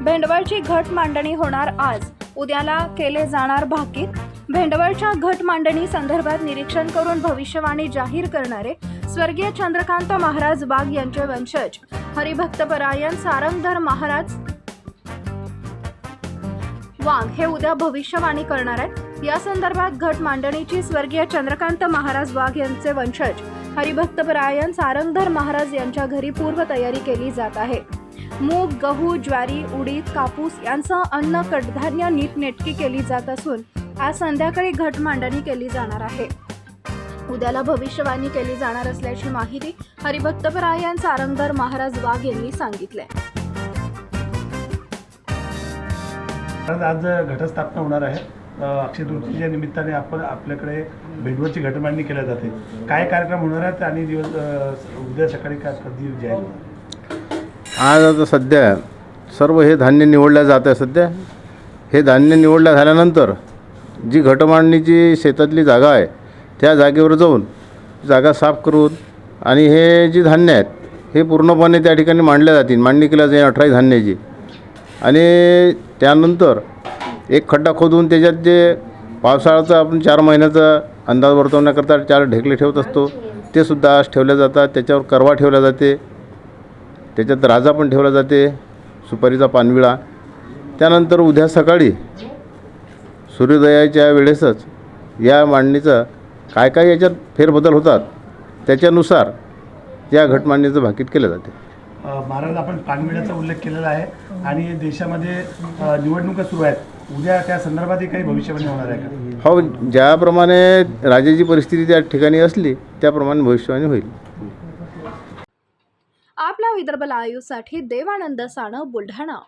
भेंडवळची घट मांडणी होणार आज. उद्याला केले जाणार भाकीत. भेंडवळच्या घट मांडणी संदर्भात निरीक्षण करून भविष्यवाणी जाहीर करणारे स्वर्गीय चंद्रकांत महाराज बाग यांचे वंशज. हरिभक्तपरायण सारंगधर महाराज वाघ हे उद्या भविष्यवाणी करणार आहेत. या संदर्भात घट मांडणीची स्वर्गीय चंद्रकांत महाराज वाघ यांचे वंशज हरिभक्तपरायण सारंगधर महाराज यांच्या घरी पूर्वतयारी केली जात आहे. मूग गहू ज्वारी उडीद कापूस यांसह अन्न कडधान्य नीटनेटकी केली जात असून आज संध्याकाळी घट मांडणी केली जाणार आहे. उद्याला भविष्यवाणी केली जाणार असल्याची माहिती हरिभक्तपरायण सारंगधर महाराज वाघ यांनी सांगितले. आज आज घटस्थापना होणार आहे. अक्षय तृतीच्या निमित्ताने आपण आपल्याकडे भेटवरची घटमांडणी केल्या जाते. काय कार्यक्रम होणार आहेत आणि दिवस उद्या सकाळी काय कधी जाईल? आज आता सध्या सर्व हे धान्य निवडलं जात आहे सध्या. हे धान्य निवडलं झाल्यानंतर जी घटमांडणीची शेतातली जागा आहे त्या जागेवर जाऊन जागा साफ करून आणि हे जी धान्य आहेत हे पूर्णपणे त्या ठिकाणी मांडल्या जातील. मांडणी केल्या जाईल अठराही धान्याची. आणि त्यानंतर एक खड्डा खोदून त्याच्यात जे पावसाळ्याचा आपण चार महिन्याचा अंदाज वर्तवण्याकरता चार ढेकले ठेवत असतो ते सुद्धा आज ठेवल्या जातात. त्याच्यावर करवा ठेवल्या जाते. त्याच्यात राजा पण ठेवला जाते सुपारीचा पानविळा. त्यानंतर उद्या सकाळी सूर्योदयाच्या वेळेसच या मांडणीचं काय काय याच्यात फेरबदल होतात त्याच्यानुसार या घटमांडणीचं भाकीत केलं जाते. महाराज आपण पानमेळ्याचा उल्लेख केलेला आहे आणि देशामध्ये निवडणुका सुरू आहेत. उद्या त्या संदर्भातही काही भविष्यवाणी होणार आहे का? हो ज्याप्रमाणे राज्याची परिस्थिती त्या ठिकाणी असली त्याप्रमाणे भविष्यवाणी होईल. आपल्या विदर्भ लाईव्हसाठी देवानंद साणं बुलढाणा.